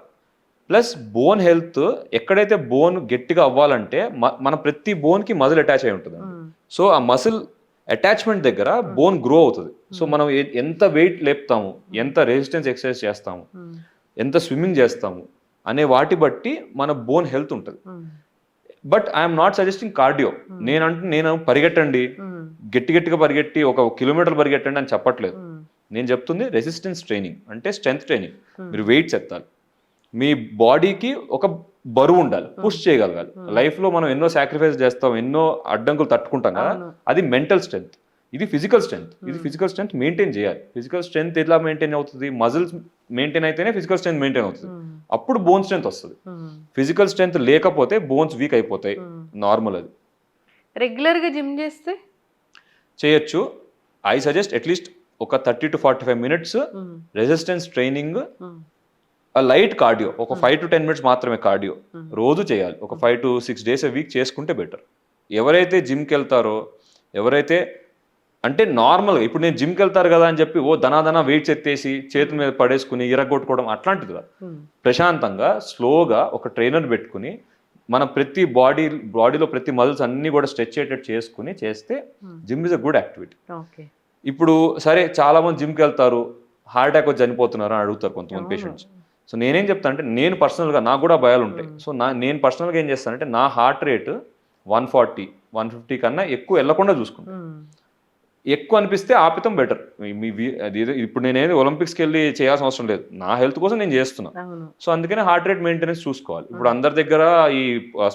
ప్లస్ బోన్ హెల్త్ ఎక్కడైతే బోన్ గట్టిగా అవ్వాలంటే మన ప్రతి బోన్కి మజిల్ అటాచ్ అయి ఉంటుంది. సో ఆ మసిల్ అటాచ్మెంట్ దగ్గర బోన్ గ్రో అవుతుంది సో మనం ఎంత వెయిట్ లేపుతాము ఎంత రెసిస్టెన్స్ ఎక్సర్సైజ్ చేస్తాము. ఎంత స్విమ్మింగ్ చేస్తాము అనే వాటి బట్టి మన బోన్ హెల్త్ ఉంటుంది. But I'm not suggesting cardio. నేను అంటే నేను పరిగెట్టండి. ఉమ్. గట్టి గట్టిగా పరిగెట్టి ఒక కిలోమీటర్ పరిగెట్టండి అని చెప్పట్లేదు. ఉమ్. నేను చెప్తుంది రెసిస్టెన్స్ ట్రైనింగ్ అంటే స్ట్రెంత్ ట్రైనింగ్. మీరు వెయిట్స్ ఎత్తాలి మీ బాడీకి ఒక బరువు ఉండాలి పుష్ చేయగలగాలి. లైఫ్లో మనం ఎన్నో సాక్రిఫైస్ చేస్తాం ఎన్నో అడ్డంకులు తట్టుకుంటాం కదా. అది మెంటల్ స్ట్రెంత్ ఇది ఫిజికల్ స్ట్రెంత్ ఇది ఫిజికల్ స్ట్రెంత్ మెయింటైన్ చేయాలి. ఫిజికల్ స్ట్రెంత్ ఎలా మెయింటైన్ అవుతుంది? మజిల్స్ మెయింటైన్ అయితేనే ఫిజికల్ స్ట్రెంత్ మెయింటైన్ అవుతుంది. ఉమ్. అప్పుడు బోన్ స్ట్రెంత్ వస్తుంది. ఫిజికల్ స్ట్రెంత్ లేకపోతే బోన్స్ వీక్ అయిపోతాయి. నార్మల్ అది. రెగ్యులర్గా జిమ్ చేస్తే? చేయొచ్చు. ఐ సజెస్ట్ అట్లీస్ట్ ఒక thirty to forty five minutes. Resistance training. Light cardio ఒక ఫైవ్ టు టెన్ మినిట్స్ మాత్రమే కార్డియో రోజు చేయాలి. ఒక five to six days week చేసుకుంటే బెటర్ ఎవరైతే జిమ్కి వెళ్తారో ఎవరైతే అంటే నార్మల్గా ఇప్పుడు నేను జిమ్కి వెళ్తారు కదా అని చెప్పి ఓ ధనాధన వెయిట్స్ ఎత్తేసి చేతుల మీద పడేసుకుని ఇరగొట్టుకోవడం అట్లాంటిది కాదు. ఉమ్. ప్రశాంతంగా స్లోగా ఒక ట్రైనర్ పెట్టుకుని మన ప్రతి బాడీ బాడీలో ప్రతి మజిల్స్ అన్నీ కూడా స్ట్రెచ్ అయ్యేటట్టు చేసుకుని చేస్తే gym is a good activity ఇప్పుడు సరే చాలా మంది జిమ్కి వెళ్తారు హార్ట్ అటాక్ వచ్చి చనిపోతున్నారు అని అడుగుతారు కొంతమంది పేషెంట్స్ సో నేనేం చెప్తాను అంటే నేను పర్సనల్గా నాకు కూడా భయాలు ఉంటాయి. సో నా నేను పర్సనల్గా ఏం చేస్తానంటే నా heart rate one forty one fifty కన్నా ఎక్కువ వెళ్ళకుండా చూసుకుంటాను ఉమ్. ఎక్కువ అనిపిస్తే ఆపితం బెటర్. మీ ఇప్పుడు నేనేది ఒలింపిక్స్కి వెళ్ళి చేయాల్సిన అవసరం లేదు. నా హెల్త్ కోసం నేను చేస్తున్నా. సో అందుకనే హార్ట్ రేట్ మెయింటెనెన్స్ చూసుకోవాలి. ఇప్పుడు అందరి దగ్గర ఈ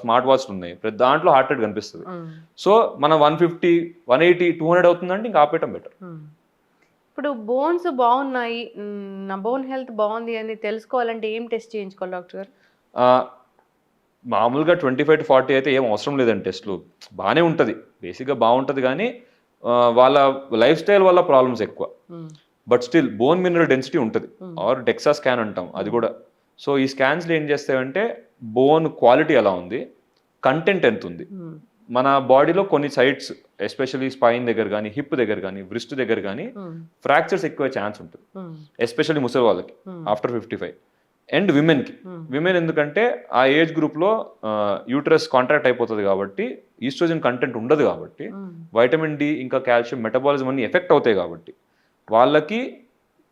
స్మార్ట్ వాచ్లు ఉన్నాయి. ప్రతి దాంట్లో హార్ట్ రేట్ కనిపిస్తుంది. సో మన one fifty one eighty two hundred అవుతుందంటే ఇంకా ఆపేయటం బెటర్. ఇప్పుడు బోన్స్ బాగున్నాయి. నా బోన్ హెల్త్ బాగుంది అని తెలుసుకోవాలంటే ఏం టెస్ట్ చేయించుకోవాలి డాక్టర్ గారు? మామూలుగా ట్వంటీ ఫైవ్ టు ఫార్టీ అయితే ఏం అవసరం లేదండి టెస్ట్లు. బాగానే ఉంటుంది. బేసిక్గా బాగుంటుంది కానీ వాళ్ళ లైఫ్ స్టైల్ వల్ల ప్రాబ్లమ్స్ ఎక్కువ ఉమ్. But still bone mineral density ఉంటుంది ఆర్ డెక్సా స్కాన్ అంటాం అది కూడా సో ఈ స్కాన్స్లో ఏం చేస్తాయంటే బోన్ క్వాలిటీ ఎలా ఉంది కంటెంట్ ఎంత ఉంది. మన బాడీలో కొన్ని సైట్స్ ఎస్పెషల్లీ స్పైన్ దగ్గర కానీ హిప్ దగ్గర కానీ బ్రిస్ట్ దగ్గర కానీ. ఫ్రాక్చర్స్ ఎక్కువ ఛాన్స్ ఉంటుంది. ఎస్పెషల్లీ ముసలి వాళ్ళకి Hmm. After fifty five and విమెన్కి Hmm. విమెన్ ఎందుకంటే ఆ ఏజ్ గ్రూప్లో యూట్రస్ కాంట్రాక్ట్ అయిపోతుంది కాబట్టి ఈస్ట్రోజన్ కంటెంట్ ఉండదు కాబట్టి. వైటమిన్ డి ఇంకా కాల్షియం మెటబాలిజం అన్ని ఎఫెక్ట్ అవుతాయి కాబట్టి వాళ్ళకి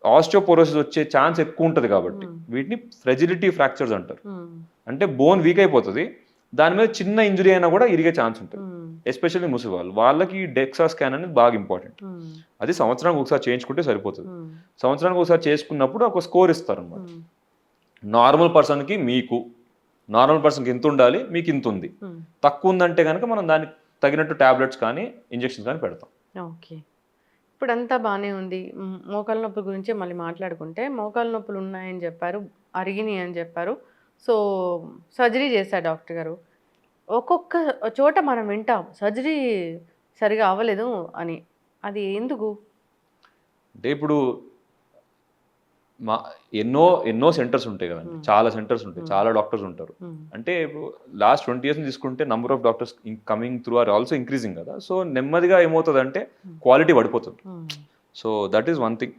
ఆస్టియోపోరోసిస్ వచ్చే ఛాన్స్ ఎక్కువ ఉంటుంది కాబట్టి వీటిని ఫ్రెజిలిటీ ఫ్రాక్చర్స్ అంటారు. అంటే బోన్ వీక్ అయిపోతుంది దాని మీద చిన్న ఇంజురీ అయినా కూడా ఇరిగే ఛాన్స్ ఉంటుంది. ఎస్పెషల్లీ ముసలి వాళ్ళు వాళ్ళకి డెక్సా స్కాన్ అనేది బాగా ఇంపార్టెంట్. అది సంవత్సరానికి ఒకసారి చేయించుకుంటే సరిపోతుంది. సంవత్సరానికి ఒకసారి చేసుకున్నప్పుడు ఒక స్కోర్ ఇస్తారు అనమాట నార్మల్ పర్సన్కి మీకు నార్మల్ పర్సన్కి ఇంత ఉండాలి మీకు ఇంత ఉంది. తక్కువ ఉందంటే కనుక మనం దానికి తగినట్టు టాబ్లెట్స్ కానీ ఇంజెక్షన్స్ కానీ పెడతాం. ఓకే. ఇప్పుడు అంతా బాగానే ఉంది మోకాళ్ళ నొప్పి గురించే మళ్ళీ మాట్లాడుకుంటే మోకాళ్ళ నొప్పులు ఉన్నాయని చెప్పారు అరిగినాయి అని చెప్పారు. సో సర్జరీ చేశారు డాక్టర్ గారు. ఒక్కొక్క చోట మనం వింటాం సర్జరీ సరిగా అవ్వలేదు అని. అది ఎందుకు? అంటే ఇప్పుడు మా ఎన్నో ఎన్నో సెంటర్స్ ఉంటాయి కదండి. చాలా సెంటర్స్ ఉంటాయి. చాలా డాక్టర్స్ ఉంటారు. అంటే లాస్ట్ ట్వంటీ ఇయర్స్ తీసుకుంటే number of doctors coming through are also increasing కదా. సో నెమ్మదిగా ఏమవుతుంది అంటే క్వాలిటీ పడిపోతుంది. So that is one thing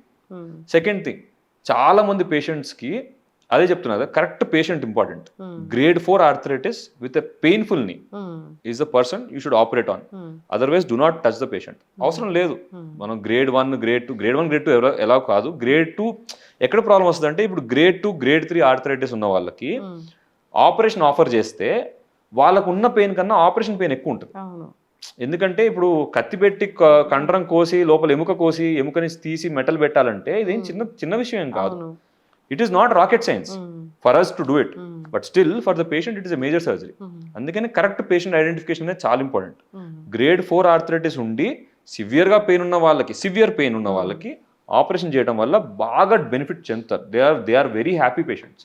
second thing చాలా మంది పేషెంట్స్కి అదే చెప్తున్నా correct patient important grade four arthritis with a painful knee is the person you should operate on otherwise do not touch the patient అవసరం లేదు. Hmm. మనం grade one grade two grade one grade two ఎలా కాదు. Grade two ఎక్కడ problem వస్తుంది అంటే ఇప్పుడు grade two grade three arthritis ఉన్న వాళ్ళకి ఆపరేషన్ ఆఫర్ చేస్తే వాళ్ళకు ఉన్న పెయిన్ కన్నా ఆపరేషన్ పెయిన్ ఎక్కువ ఉంటుంది. ఎందుకంటే ఇప్పుడు కత్తి పెట్టి కండరం కోసి లోపల ఎముక కోసి ఎముకని తీసి మెటల్ పెట్టాలంటే ఇదేం చిన్న చిన్న విషయం ఏం కాదు. It is not rocket science for us to do it but still for the patient it is a major surgery అందుకని కరెక్ట్ పేషెంట్ ఐడెంటిఫికేషన్ అనేది చాలా ఇంపార్టెంట్ గ్రేడ్ ఫోర్ ఆర్థరైటిస్ ఉండి సివియర్గా పెయిన్ ఉన్న వాళ్ళకి సివియర్ పెయిన్ ఉన్న వాళ్ళకి ఆపరేషన్ చేయడం వల్ల బాగా బెనిఫిట్ చెందుతారు. They are they are very happy patients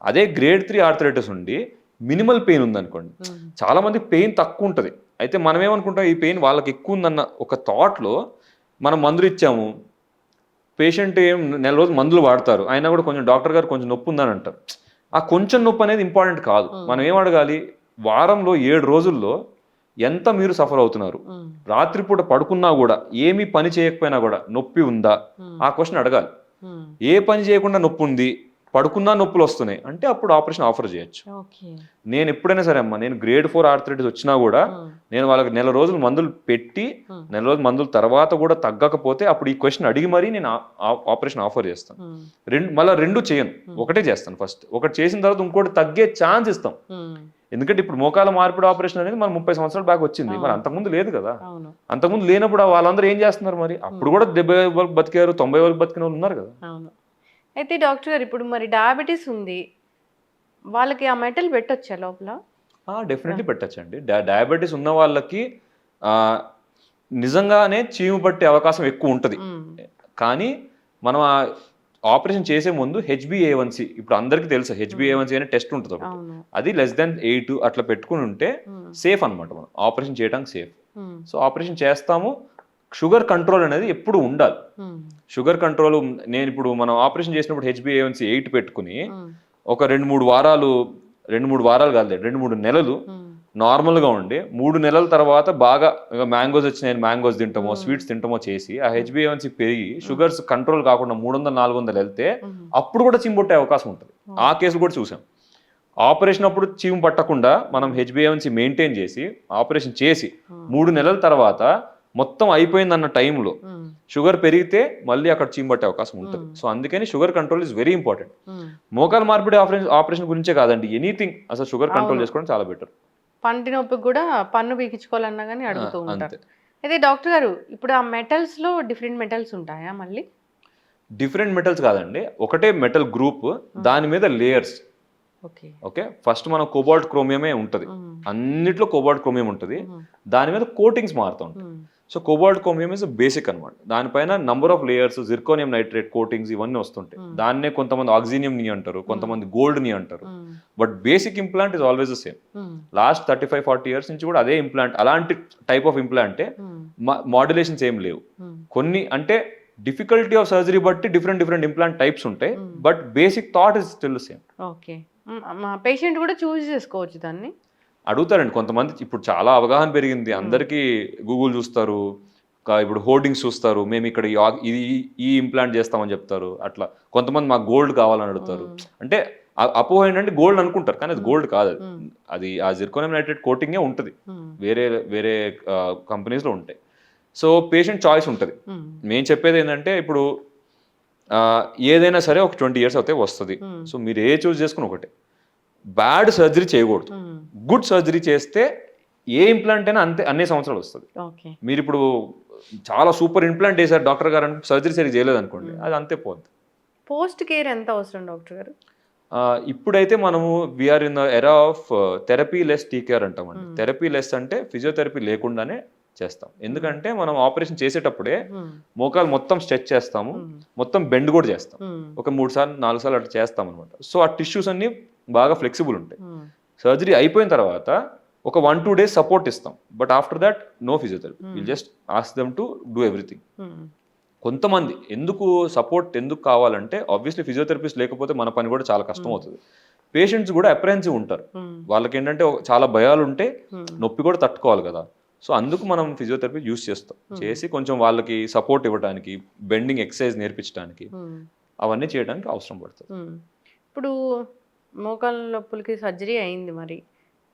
అదే గ్రేడ్ త్రీ ఆర్థరైటిస్ ఉండి మినిమల్ పెయిన్ ఉందనుకోండి మ్, చాలా మంది పెయిన్ తక్కువ ఉంటుంది. అయితే మనం ఏమనుకుంటాం ఈ పెయిన్ వాళ్ళకి ఎక్కువ ఉందన్న ఒక థాట్లో మనం మందులు ఇచ్చాము పేషెంట్ ఏం నెల రోజులు మందులు వాడతారు. అయినా కూడా కొంచెం డాక్టర్ గారు కొంచెం నొప్పి ఉందని అంటారు ఆ కొంచెం నొప్పి అనేది ఇంపార్టెంట్ కాదు. మనం ఏం అడగాలి? వారంలో ఏడు రోజుల్లో ఎంత మీరు సఫర్ అవుతున్నారు? రాత్రిపూట పడుకున్నా కూడా ఏమీ పని చేయకపోయినా కూడా నొప్పి ఉందా? ఆ క్వశ్చన్ అడగాలి. ఏ పని చేయకుండా నొప్పి ఉంది? పడుకున్నా నొప్పులు వస్తున్నాయి. అంటే అప్పుడు ఆపరేషన్ ఆఫర్ చేయొచ్చు. నేను ఎప్పుడైనా సరే అమ్మా నేను గ్రేడ్ ఫోర్ ఆర్థరైటిస్ వచ్చినా కూడా నేను వాళ్ళకి నెల రోజులు మందులు పెట్టి. నెల రోజులు మందులు తర్వాత కూడా తగ్గకపోతే అప్పుడు ఈ క్వశ్చన్ అడిగి మరీ నేను ఆపరేషన్ ఆఫర్ చేస్తాను. రెండు మళ్ళీ రెండు చేయను. ఒకటే చేస్తాను ఫస్ట్. ఒకటి చేసిన తర్వాత ఇంకోటి తగ్గే ఛాన్స్ ఇస్తాం. ఎందుకంటే ఇప్పుడు మోకాల మార్పిడి ఆపరేషన్ అనేది మనం ముప్పై సంవత్సరాల బ్యాక్ వచ్చింది. మరి అంతకుముందు లేదు కదా. అంతకుముందు లేనప్పుడు వాళ్ళందరూ ఏం చేస్తున్నారు మరి? అప్పుడు కూడా డెబ్బై వరకు బతికారు తొంభై వరకు బతికిన వాళ్ళు ఉన్నారు కదా. అయితే డాక్టర్ గారు ఇప్పుడు మరి డయాబెటీస్ ఉంది. వాళ్ళకి ఆ మెటల్ పెట్టొచ్చా లోపల? డెఫినెట్లీ పెట్టచ్చండి. డయాబెటీస్ ఉన్న వాళ్ళకి నిజంగానే చీము పట్టే అవకాశం ఎక్కువ ఉంటుంది. కానీ మనం ఆ ఆపరేషన్ చేసే ముందు హెచ్బిఏవన్సి ఇప్పుడు అందరికీ తెలుసు హెచ్బిఏవన్సి అనే టెస్ట్ ఉంటుంది ఒకటి. అది లెస్ దెన్ ఎయిట్ అట్లా పెట్టుకుని ఉంటే సేఫ్ అన్నమాట మనం. ఆపరేషన్ చేయడానికి సేఫ్ సో ఆపరేషన్ చేస్తాము. షుగర్ కంట్రోల్ అనేది ఎప్పుడు ఉండాలి. షుగర్ కంట్రోల్ నేను ఇప్పుడు మనం ఆపరేషన్ చేసినప్పుడు హెచ్బిఏవన్సి ఎయిట్ పెట్టుకుని ఒక రెండు మూడు వారాలు రెండు మూడు వారాలు కాదు రెండు మూడు నెలలు నార్మల్గా ఉండి మూడు నెలల తర్వాత బాగా మ్యాంగోస్ వచ్చినాయి మ్యాంగోస్ తింటామో స్వీట్స్ తింటామో చేసి ఆ హెచ్బిఎన్సీ పెరిగి షుగర్స్ కంట్రోల్ కాకుండా మూడు వందలు నాలుగు వందలు వెళ్తే అప్పుడు కూడా చీము పట్టే అవకాశం ఉంటుంది. ఆ కేసు కూడా చూసాం. ఆపరేషన్ అప్పుడు చీము పట్టకుండా మనం హెచ్బిఎన్సీ మెయింటైన్ చేసి ఆపరేషన్ చేసి మూడు నెలల తర్వాత మొత్తం అయిపోయిందన్న టైంలో మ్, షుగర్ పెరిగితే మళ్ళీ అక్కడ చీము పట్టే అవకాశం ఉంటుంది. సో అందుకని sugar control is very important. మోకాలు మార్పిడి ఆపరేషన్ ఆపరేషన్ గురించే కాదండి ఎనీథింగ్ అసలు షుగర్ కంట్రోల్ చేసుకోవడం చాలా బెటర్ పంటి నొప్పికి కూడా పన్ను పీకించుకోవాలన్నా కానీ అడుగుతూ ఉంటారు. అయితే డాక్టర్ గారు ఇప్పుడు ఆ మెటల్స్లో డిఫరెంట్ మెటల్స్ ఉంటాయా మళ్ళీ? డిఫరెంట్ మెటల్స్ కాదండి ఒకటే మెటల్ గ్రూప్ దాని మీద లేయర్స్ ఓకే. ఓకే? ఫస్ట్ మనం కోబాల్ట్ క్రోమియమే ఉంటుంది. అన్నిట్లో కోబాల్ట్ క్రోమియం ఉంటుంది. దాని మీద కోటింగ్స్ మారుతూ ఉంటాయి. So cobalt chromium is basic అనమాట దానిపైన number of layers zirconium nitrate coatings ఇవన్నీ వస్తుంటాయి. దాన్నే కొంతమంది ఆక్సినియం ని అంటారు కొంతమంది గోల్డ్ని అంటారు. But basic implant is always the same last thirty five forty years నుంచి కూడా అదే ఇంప్లాంట్ అలాంటి టైప్ ఆఫ్ ఇంప్లాంటే మాడ్యులేషన్స్ ఏం లేవు. కొన్ని అంటే డిఫికల్టీ ఆఫ్ సర్జరీ బట్టి డిఫరెంట్ డిఫరెంట్ ఇంప్లాంట్ టైప్స్ ఉంటాయి. But basic thought is still same okay patient కూడా చూస్ చేసుకోవచ్చు దాన్ని. అడుగుతారండి కొంతమంది. ఇప్పుడు చాలా అవగాహన పెరిగింది. అందరికీ గూగుల్ చూస్తారు. ఇప్పుడు హోర్డింగ్స్ చూస్తారు. మేము ఇక్కడ ఇది ఈ- ఇంప్లాంట్ చేస్తామని చెప్తారు. అట్లా కొంతమంది మాకు గోల్డ్ కావాలని అడుగుతారు. అంటే అపోహ ఏంటంటే గోల్డ్ అనుకుంటారు. కానీ అది గోల్డ్ కాదు. అది. ఆ జిర్కోనియం నైట్రేట్ కోటింగే ఉంటుంది. వేరే వేరే కంపెనీస్లో ఉంటాయి. సో పేషెంట్ చాయిస్ ఉంటుంది. మేము. చెప్పేది ఏంటంటే ఇప్పుడు ఏదైనా సరే ఒక ట్వంటీ ఇయర్స్ అయితే వస్తుంది. సో మీరు ఏ చూస్ చేసుకుని ఒకటే. బ్యాడ్ సర్జరీ చేయకూడదు. గుడ్ సర్జరీ చేస్తే ఏ ఇంప్లాంట్ అయినా అంతే అన్ని సంవత్సరాలు వస్తుంది. మీరు ఇప్పుడు చాలా సూపర్ ఇంప్లాంట్ వేసారు డాక్టర్ గారు అని సర్జరీ సరిగ్గా చేయలేదు అనుకోండి అది అంతే పోద్ది. పోస్ట్ కేర్ ఎంత అవసరం డాక్టర్ గారు? ఇప్పుడైతే మనము we are in the era of therapy less TKR అంటామండి. థెరపీ లెస్ అంటే ఫిజియోథెరపీ లేకుండానే చేస్తాం. ఎందుకంటే మనం ఆపరేషన్ చేసేటప్పుడే. మోకాలు మొత్తం స్ట్రెచ్ చేస్తాము. మొత్తం బెండ్ కూడా చేస్తాం. ఒక మూడు సార్లు నాలుగు సార్లు అట్లా చేస్తాం అనమాట సో ఆ టిష్యూస్ అన్ని బాగా ఫ్లెక్సిబుల్ ఉంటాయి. సర్జరీ అయిపోయిన తర్వాత ఒక వన్ టూ డేస్ సపోర్ట్ ఇస్తాం. But after that no physiotherapy. Will just ask them to do everything. కొంతమంది ఎందుకు సపోర్ట్ ఎందుకు కావాలంటే ఆబ్వియస్లీ ఫిజియోథెరపిస్ట్ లేకపోతే మన పని కూడా చాలా కష్టం అవుతుంది. పేషెంట్స్ కూడా అప్రహెన్సివ్ ఉంటారు. వాళ్ళకి ఏంటంటే చాలా భయాలు ఉంటే. నొప్పి కూడా తట్టుకోవాలి కదా. సో అందుకు మనం ఫిజియోథెరపీ యూస్ చేస్తాం. చేసి కొంచెం వాళ్ళకి సపోర్ట్ ఇవ్వడానికి బెండింగ్ ఎక్సర్సైజ్ నేర్పించడానికి మ్మ్. అవన్నీ చేయడానికి అవసరం పడుతుంది. మ్మ్. ఇప్పుడు మోకాళ్ళ నొప్పులకి సర్జరీ అయింది మరి.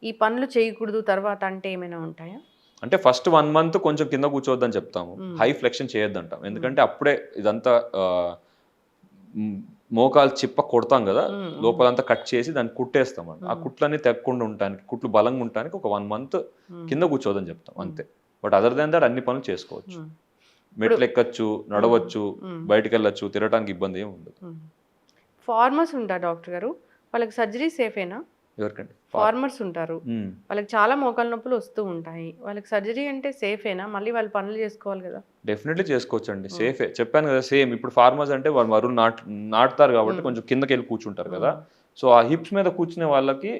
ఈ పనులు చేయకూడదు తర్వాత అంటే ఏమైనా ఉంటాయా? అంటే ఫస్ట్ వన్ మంత్ కొంచెం కింద కూర్చోవద్దని చెప్తాము. హై ఫ్లెక్షన్ చేయొద్దంటాం. ఎందుకంటే అప్పుడే ఇదంతా మోకాలు చిప్ప కొడతాం కదా లోపలంతా కట్ చేసి దాన్ని కుట్టేస్తాం అండి ఆ కుట్లన్నీ తెక్కకుండా ఉండటానికి కుట్లు బలంగా ఉండటానికి ఒక వన్ మంత్ కింద కూర్చోదని చెప్తాం అంతే. బట్ అదర్ దాన్ దట్ అన్ని పనులు చేసుకోవచ్చు. మెట్లు ఎక్కచ్చు నడవచ్చు బయటికి వెళ్ళొచ్చు తిరగడానికి ఇబ్బంది ఏమి ఉండదు. ఫార్మర్స్ ఉంటారు డాక్టర్ గారు వాళ్ళకి సర్జరీ సేఫేనా? ఎవరికండి? ఫార్మర్స్ ఉంటారు. వాళ్ళకి చాలా మోకాళ్ళ నొప్పులు వస్తూ ఉంటాయి. వాళ్ళకి సర్జరీ అంటే సేఫేనా? మళ్ళీ వాళ్ళు పనులు చేసుకోవాలి కదా. డెఫినెట్లీ చేసుకోవచ్చు అండి సేఫే. చెప్పాను కదా సేమ్ ఇప్పుడు ఫార్మర్స్ అంటే వాళ్ళు మరువు నాటు నాటుతారు కాబట్టి కొంచెం కిందకి వెళ్ళి కూర్చుంటారు కదా. సో ఆ హిప్స్ మీద కూర్చునే వాళ్ళకి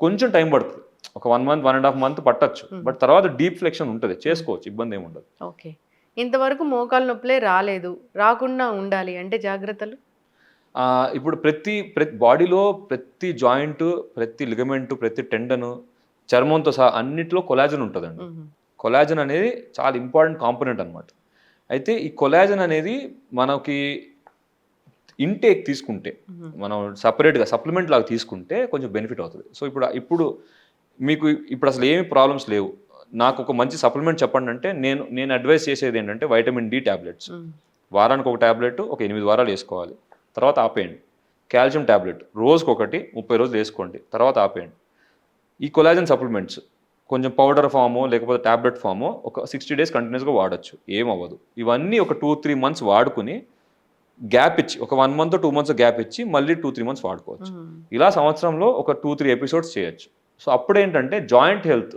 కొంచెం టైం పడుతుంది. ఒక one month one and half month పట్టచ్చు. బట్ తర్వాత డీప్ ఫ్లెక్షన్ ఉంటుంది. చేసుకోవచ్చు. ఇబ్బంది ఏమి ఉండదు ఓకే. ఇంతవరకు మోకాళ్ళ నొప్పులే రాలేదు. రాకుండా ఉండాలి అంటే జాగ్రత్తలు? ఇప్పుడు ప్రతి ప్రతి బాడీలో ప్రతి జాయింట్ ప్రతి లిగమెంట్ ప్రతి టెండన్ చర్మంతో సహా అన్నిట్లో కొలాజన్ ఉంటుందండి. కొలాజన్ అనేది చాలా ఇంపార్టెంట్ కాంపోనెంట్ అనమాట అయితే ఈ కొలాజన్ అనేది మనకి ఇంటేక్ తీసుకుంటే మనం సపరేట్గా సప్లిమెంట్ లాగా తీసుకుంటే కొంచెం బెనిఫిట్ అవుతుంది. సో ఇప్పుడు ఇప్పుడు మీకు ఇప్పుడు అసలు ఏమి ప్రాబ్లమ్స్ లేవు. నాకు ఒక మంచి సప్లిమెంట్ చెప్పండి అంటే నేను నేను అడ్వైస్ చేసేది ఏంటంటే వైటమిన్ డి ట్యాబ్లెట్స్. వారానికి ఒక ట్యాబ్లెట్ ఒక ఎనిమిది వారాలు వేసుకోవాలి. తర్వాత ఆపేయండి. కాల్షియం ట్యాబ్లెట్ రోజుకి ఒకటి ముప్పై రోజులు వేసుకోండి. తర్వాత ఆపేయండి. ఈ కొలాజన్ సప్లిమెంట్స్ కొంచెం పౌడర్ ఫామో లేకపోతే ట్యాబ్లెట్ ఫామో ఒక సిక్స్టీ డేస్ కంటిన్యూస్గా వాడచ్చు. ఏం అవ్వదు ఇవన్నీ ఒక టూ త్రీ మంత్స్ వాడుకుని గ్యాప్ ఇచ్చి ఒక one month two months gap ఇచ్చి మళ్ళీ టూ త్రీ మంత్స్ వాడుకోవచ్చు. ఇలా సంవత్సరంలో ఒక టూ త్రీ ఎపిసోడ్స్ చేయొచ్చు. సో అప్పుడు ఏంటంటే జాయింట్ హెల్త్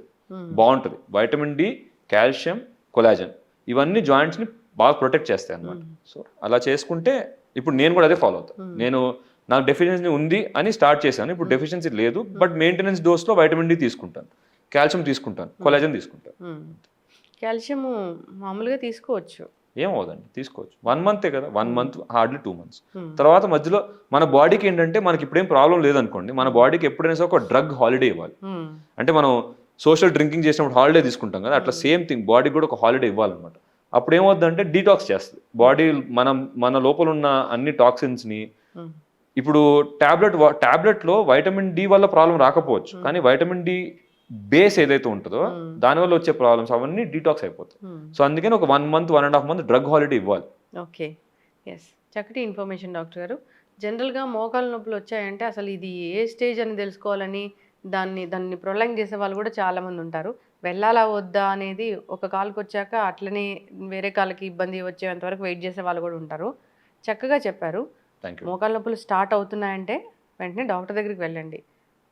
బాగుంటుంది. వైటమిన్ డి కాల్షియం కొలాజన్ ఇవన్నీ జాయింట్స్ని బాగా ప్రొటెక్ట్ చేస్తాయి అన్నమాట సో అలా చేసుకుంటే ఇప్పుడు నేను కూడా అదే ఫాలో అవుతాను నేను నాకు డెఫిషియన్సీ ఉంది అని స్టార్ట్ చేశాను ఇప్పుడు డెఫిషియన్సీ లేదు బట్ మెయింటెనెన్స్ డోస్లో వైటమిన్ డి తీసుకుంటాను కాల్షియం తీసుకుంటాను కొలాజన్ తీసుకుంటాను. మ్మ్. కాల్షియం మామూలుగా తీసుకోవచ్చు. ఏమవుదండి తీసుకోవచ్చు. వన్ మంతే కదా one month hardly two months Hmm. తర్వాత మధ్యలో మన బాడీకి ఏంటంటే మనకి ఇప్పుడేం ప్రాబ్లం లేదనుకోండి మన బాడీకి ఎప్పుడైనా సరే ఒక డ్రగ్ హాలిడే ఇవ్వాలి. అంటే మనం సోషల్ డ్రింకింగ్ చేసినప్పుడు హాలిడే తీసుకుంటాం కదా అట్లా సేమ్ థింగ్ బాడీకి కూడా ఒక హాలిడే ఇవ్వాలన్నమాట. అప్పుడు ఏమవుద్దంటే డీటాక్స్ చేస్తుంది. బాడీ మనం మన లోపల ఉన్న అన్ని టాక్సిన్స్ని. ఇప్పుడు టాబ్లెట్ టాబ్లెట్లో వైటమిన్ డి వల్ల ప్రాబ్లం రాకపోవచ్చు. కానీ వైటమిన్ డి బేస్ ఏదైతే ఉంటుందో దానివల్ల వచ్చే ప్రాబ్లమ్స్ అవన్నీ డీటాక్స్ అయిపోతాయి. సో అందుకని ఒక one month one and half month drug holiday ఇవ్వాలి. ఓకే. ఎస్ చక్కటి ఇన్ఫర్మేషన్ డాక్టర్ గారు. జనరల్గా మోకాళ్ళ నొప్పులు వచ్చాయంటే అసలు ఇది ఏ స్టేజ్ అని తెలుసుకోవాలని దాన్ని దాన్ని ప్రొలాంగ్ చేసే వాళ్ళు కూడా చాలామంది ఉంటారు. వెళ్ళాలా వద్దా అనేది ఒక కాలుకి వచ్చాక అట్లనే వేరే కాళ్ళకి ఇబ్బంది వచ్చేంత వరకు వెయిట్ చేసే వాళ్ళు కూడా ఉంటారు. చక్కగా చెప్పారు. మోకాళ్ళ నొప్పులు స్టార్ట్ అవుతున్నాయంటే వెంటనే డాక్టర్ దగ్గరికి వెళ్ళండి.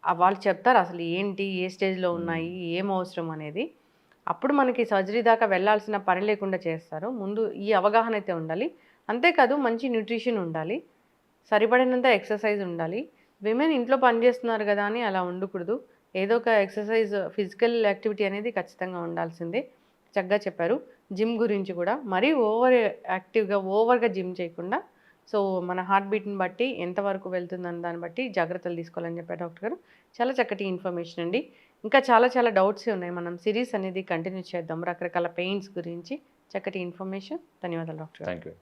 వాళ్ళు చెప్తారు అసలు ఏంటి ఏ స్టేజ్లో ఉన్నాయి ఏం అవసరం అనేది. అప్పుడు మనకి సర్జరీ దాకా వెళ్ళాల్సిన పని లేకుండా చేస్తారు. ముందు ఈ అవగాహన అయితే ఉండాలి. అంతేకాదు మంచి న్యూట్రిషన్ ఉండాలి. సరిపడినంత ఎక్సర్సైజ్ ఉండాలి. విమెన్ ఇంట్లో పని చేస్తున్నారు కదా అని అలా ఉండకూడదు. ఏదో ఒక ఎక్సర్సైజ్ ఫిజికల్ యాక్టివిటీ అనేది ఖచ్చితంగా ఉండాల్సిందే. చక్కగా చెప్పారు. జిమ్ గురించి కూడా మరీ ఓవర్ యాక్టివ్గా ఓవర్గా జిమ్ చేయకుండా సో మన హార్ట్ బీట్ని బట్టి ఎంతవరకు వెళ్తుందని దాన్ని బట్టి జాగ్రత్తలు తీసుకోవాలని చెప్పారు డాక్టర్ గారు. చాలా చక్కటి ఇన్ఫర్మేషన్ అండి. ఇంకా చాలా చాలా డౌట్స్ ఉన్నాయి. మనం సిరీస్ అనేది కంటిన్యూ చేద్దాం. రకరకాల పెయిన్స్ గురించి చక్కటి ఇన్ఫర్మేషన్. ధన్యవాదాలు డాక్టర్ థ్యాంక్ యూ